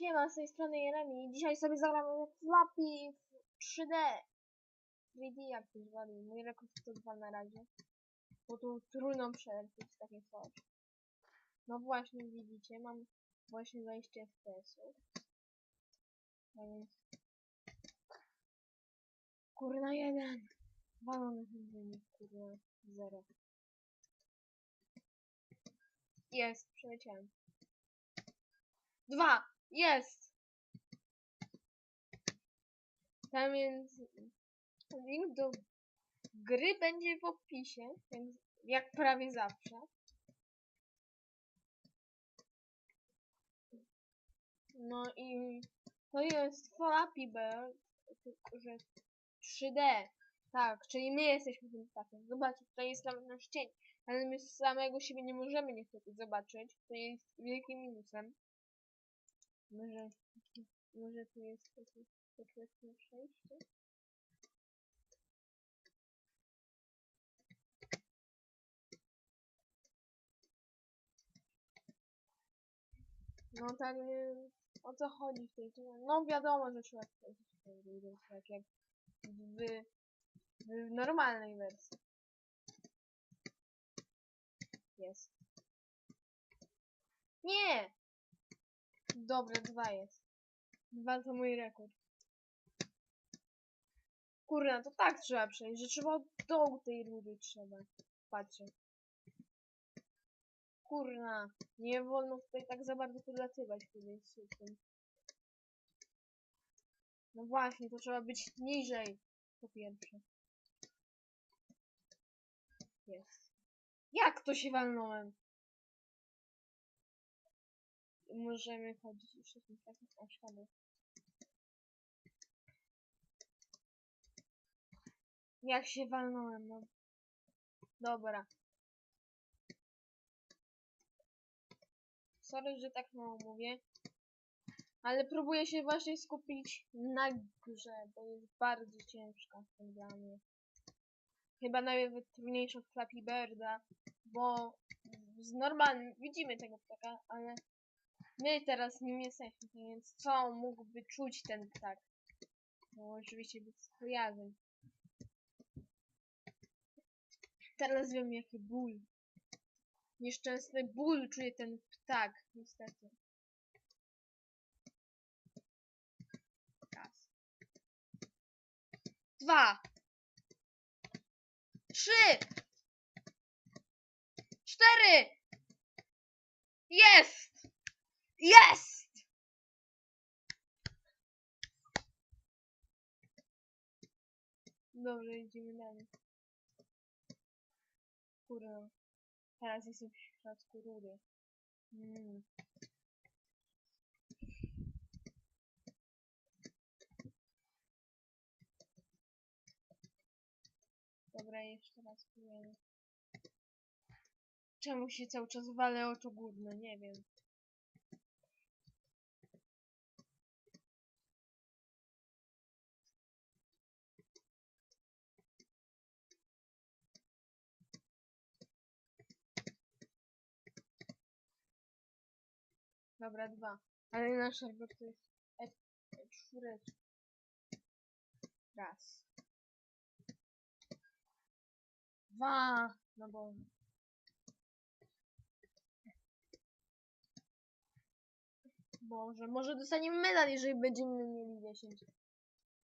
Siema, z tej strony Jeremi. Dzisiaj sobie zagramy w Flappy w 3D. 3D jak to zwali. Mój rekord to dwa na razie. Bo tu trudno przelecieć takie coś. No właśnie widzicie, mam właśnie 20 FPS-ów. A więc... Kurna jeden. Walony ten wynik, kurna zero. Jest, przeleciałem. Dwa! Jest! Tam więc link do gry będzie w opisie, jak, jak prawie zawsze. No i to jest Flappy Bird, tylko że 3D. Tak, czyli my jesteśmy tym ptakiem. Zobaczcie, tutaj jest nawet nasz cień. Ale my samego siebie nie możemy niestety zobaczyć. To jest wielkim minusem. Może, może tu jest jakieś sekretne przejście? No tak, o co chodzi w tej grze? No wiadomo, że trzeba ten video, tak jak w, w normalnej wersji. Jest. Nie! Dobra, dwa jest. Dwa to mój rekord. Kurna, to tak trzeba przejść, że trzeba od dołu tej rury trzeba. Patrzcie. Kurna, nie wolno tutaj tak za bardzo podlatywać, kiedy jest system. No właśnie, to trzeba być niżej. Po pierwsze. Jest. Jak to się walnąłem? Możemy chodzić już w takim oświadom. Jak się walnąłem, no. Dobra. Sorry, że tak mało mówię. Ale próbuję się właśnie skupić na grze, bo jest bardzo ciężka w tym dla mnie. Chyba nawet trudniejsza od Flappy Birda, bo z normalnym widzimy tego ptaka, ale my teraz nim jesteśmy, więc co mógłby czuć ten ptak? No oczywiście bez skojarzeń. Teraz wiem jaki ból. Nieszczęsny ból czuje ten ptak, niestety. Raz. Dwa. Trzy. Cztery. Jest! Jest! Dobrze, idziemy dalej. Kurwa. Teraz jestem w środku rury. Mm. Dobra, jeszcze raz próbujemy. Czemu się cały czas walę o to górne? Nie wiem. Dobra, dwa. Ale nasz rekord to jest e, e, czwóreczka. Raz. Dwa. No bo... Boże, może dostaniemy medal, jeżeli będziemy mieli 10.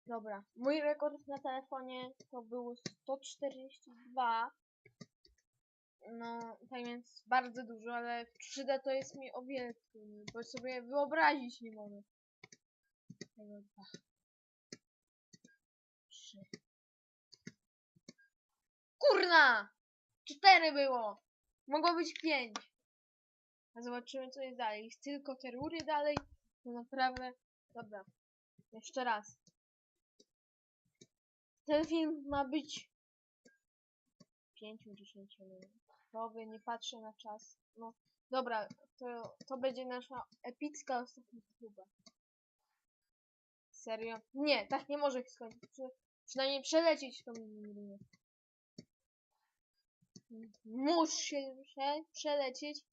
Dobra, mój rekord na telefonie to było 142. No, tak więc bardzo dużo, ale w 3D to jest mi o wiele trudniej, bo sobie wyobrazić nie mogę. Tego dwa. Trzy. Kurna! Cztery było! Mogło być pięć. A zobaczymy co jest dalej. Jest tylko te rury dalej. To naprawdę... Dobra. Jeszcze raz. Ten film ma być 5-10 minut. Nie patrzę na czas. No, dobra, to, to będzie nasza epicka ostatnia próba. Serio? Nie, tak nie może skończyć. Przy, przynajmniej przelecieć tą linię. Muszę się prze, przelecieć.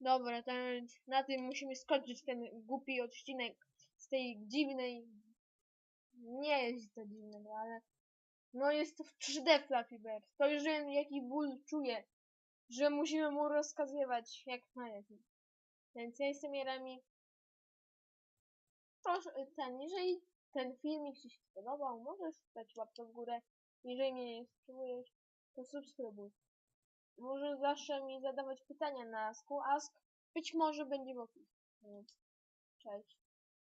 Dobra, ten, na tym musimy skończyć ten głupi odcinek z tej dziwnej... Nie jest to dziwne, no ale... No jest to w 3D Flappy Bird. To już wiem, jaki ból czuję, że musimy mu rozkazywać jak najlepiej. Więc ja jestem Jeremi. Proszę, ten, jeżeli ten filmik Ci się spodobał, możesz dać łapkę w górę. Jeżeli mnie nie subskrybujesz, to subskrybuj. Może zawsze mi zadawać pytania na Ask. Być może będzie w opisie. Cześć.